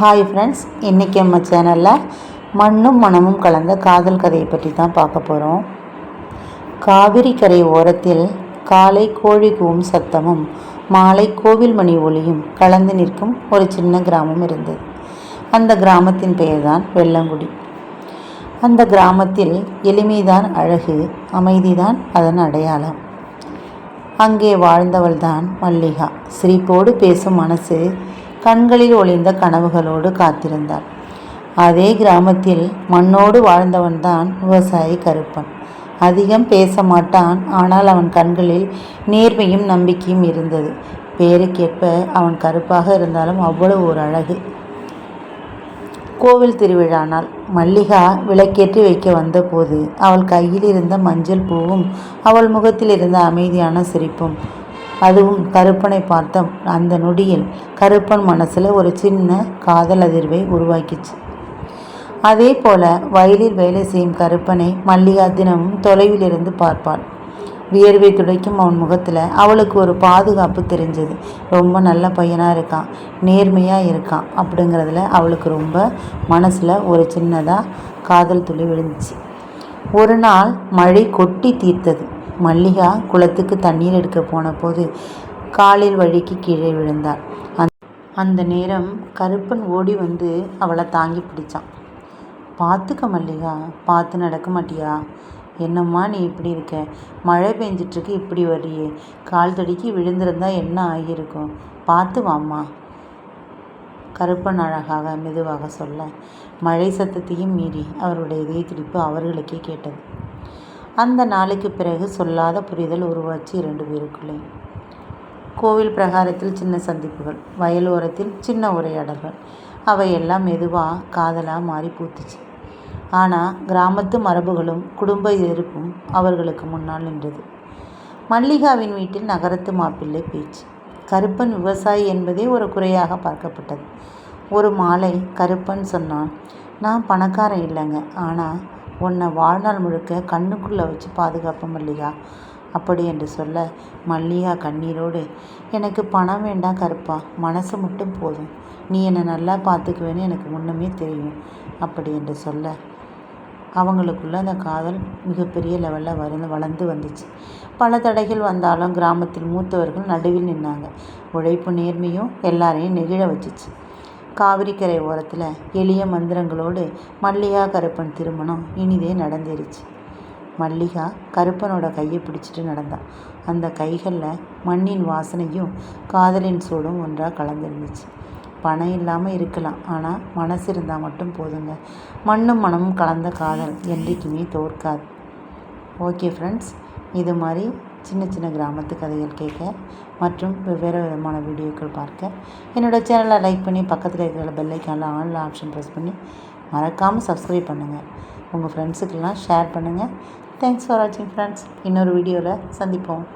Hi friends இன்றைக்கி நம்ம சேனலில் மண்ணும் மனமும் கலந்த காதல் கதையை பற்றி தான் பார்க்க போகிறோம் காவிரி கரை ஓரத்தில் காலை கோழி கூவும் சத்தமும் மாலை கோவில் மணி ஒளியும் கலந்து நிற்கும் ஒரு சின்ன கிராமம் இருந்தது. அந்த கிராமத்தின் பெயர்தான் வெள்ளங்குடி. அந்த கிராமத்தில் எளிமைதான் அழகு அமைதிதான் அதன் அடையாளம். அங்கே வாழ்ந்தவள்தான் மல்லிகா. சிரிப்போடு பேசும் மனசு கண்களில் ஒளிந்த கனவுகளோடு காத்திருந்தாள் அதே கிராமத்தில் மண்ணோடு வாழ்ந்தவன்தான் விவசாயி கருப்பன். அதிகம் பேச மாட்டான் ஆனால் அவன் கண்களில் நேர்மையும் நம்பிக்கையும் இருந்தது. பேருக்கேற்ப அவன் கருப்பாக இருந்தாலும் அவ்வளவு ஒரு அழகு. கோவில் திருவிழா நாள் மல்லிகா விளக்கேற்றி வைக்க வந்தபோது அவள் கையில் இருந்த மஞ்சள் பூவும் அவள் முகத்தில் இருந்த அமைதியான சிரிப்பும் அதுவும் கருப்பனை பார்த்த அந்த நொடியில் கருப்பன் மனசில் ஒரு சின்ன காதல் அதிர்வை உருவாக்கிச்சு. அதே போல வயலில் வேலை செய்யும் கருப்பனை மல்லிகா தினமும் தொலைவில் இருந்து பார்ப்பாள். வியர்வை துடைக்கும் அவன் முகத்தில் அவளுக்கு ஒரு பாதுகாப்பு தெரிஞ்சது. ரொம்ப நல்ல பையனாக இருக்கான் நேர்மையாக இருக்கான் அப்படிங்கிறதுல அவளுக்கு ரொம்ப மனசில் ஒரு சின்னதாக காதல் துளி விழுந்துச்சு. ஒரு நாள் மழை கொட்டி தீர்த்தது. மல்லிகா குளத்துக்கு தண்ணீர் எடுக்க போன போது காலில் வழிக்கு கீழே விழுந்தாள். அந்த நேரம் கருப்பன் ஓடி வந்து அவளை தாங்கி பிடிச்சான். பார்த்துக்க மல்லிகா பார்த்து நடக்க மாட்டியா? என்னம்மா நீ இப்படி இருக்க? மழை பெஞ்சிட்ருக்கு இப்படி வர்றியே. கால் தடிக்கி விழுந்திருந்தா என்ன ஆகியிருக்கும்? பார்த்து வாம்மா. கருப்பன் அழகாக மெதுவாக சொல்ல மழை சத்தத்தையும் மீறி அவருடைய இதய துடிப்பு அவர்களுக்கே கேட்டது. அந்த நாளைக்கு பிறகு சொல்லாத புரிதல் உருவாச்சு இரண்டு பேருக்குள்ளே. கோவில் பிரகாரத்தில் சின்ன சந்திப்புகள் வயலோரத்தில் சின்ன உரையாடல்கள். அவையெல்லாம் மெதுவாக காதலாக மாறி பூத்துச்சு. ஆனால் கிராமத்து மரபுகளும் குடும்ப எதிர்ப்பும் அவர்களுக்கு முன்னால் நின்றது. மல்லிகாவின் வீட்டில் நகரத்து மாப்பிள்ளை பேச்சு. கருப்பன் விவசாயி என்பதே ஒரு குறையாக பார்க்கப்பட்டது. ஒரு மாலை கருப்பன் சொன்னான் நான் பணக்காரன் இல்லைங்க. ஆனால் உன்னை வாழ்நாள் முழுக்க கண்ணுக்குள்ளே வச்சு பாதுகாப்போம் மல்லிகா அப்படி என்று சொல்ல மல்லிகா கண்ணீரோடு எனக்கு பணம் வேண்டாம் கருப்பா மனசு மட்டும் போதும். நீ என்னை நல்லா பார்த்துக்குவேன்னு எனக்கு முன்னமே தெரியும் அப்படி என்று சொல்ல அவங்களுக்குள்ள அந்த காதல் மிகப்பெரிய லெவலில் வளர்ந்து வளர்ந்து வந்துச்சு. பல தடைகள் வந்தாலும் கிராமத்தில் மூத்தவர்கள் நடுவில் நின்னாங்க. உழைப்பு நேர்மையும் எல்லாரையும் நெகிழ வச்சுச்சு. காவிரிக்கரை ஓரத்தில் எளிய மந்திரங்களோடு மல்லிகா கருப்பன் திருமணம் இனிதே நடந்துருச்சு மல்லிகா கருப்பனோட கையை பிடிச்சிட்டு நடந்தான் அந்த கைகளில் மண்ணின் வாசனையும் காதலின் சூடும் ஒன்றாக கலந்துருந்துச்சு. பணம் இல்லாமல் இருக்கலாம் ஆனால் மனசு இருந்தால் மட்டும் போதுங்க. மண்ணும் மனமும் கலந்த காதல் என்றைக்குமே தோற்காது. ஓகே ஃப்ரெண்ட்ஸ் இது மாதிரி சின்ன சின்ன கிராமத்து கதைகள் கேட்க மற்றும் வெவ்வேறு விதமான வீடியோக்கள் பார்க்க. என்னோடய சேனலை லைக் பண்ணி பக்கத்தில் இருக்கிற பெல்லைக்கான ஆன்ல ஆப்ஷன் ப்ரெஸ் பண்ணி மறக்காமல் சப்ஸ்கிரைப் பண்ணுங்கள் உங்கள் ஃப்ரெண்ட்ஸுக்கெல்லாம் ஷேர் பண்ணுங்கள் தேங்க்ஸ் ஃபார் வாட்சிங் ஃப்ரெண்ட்ஸ் இன்னொரு வீடியோவில் சந்திப்போம்.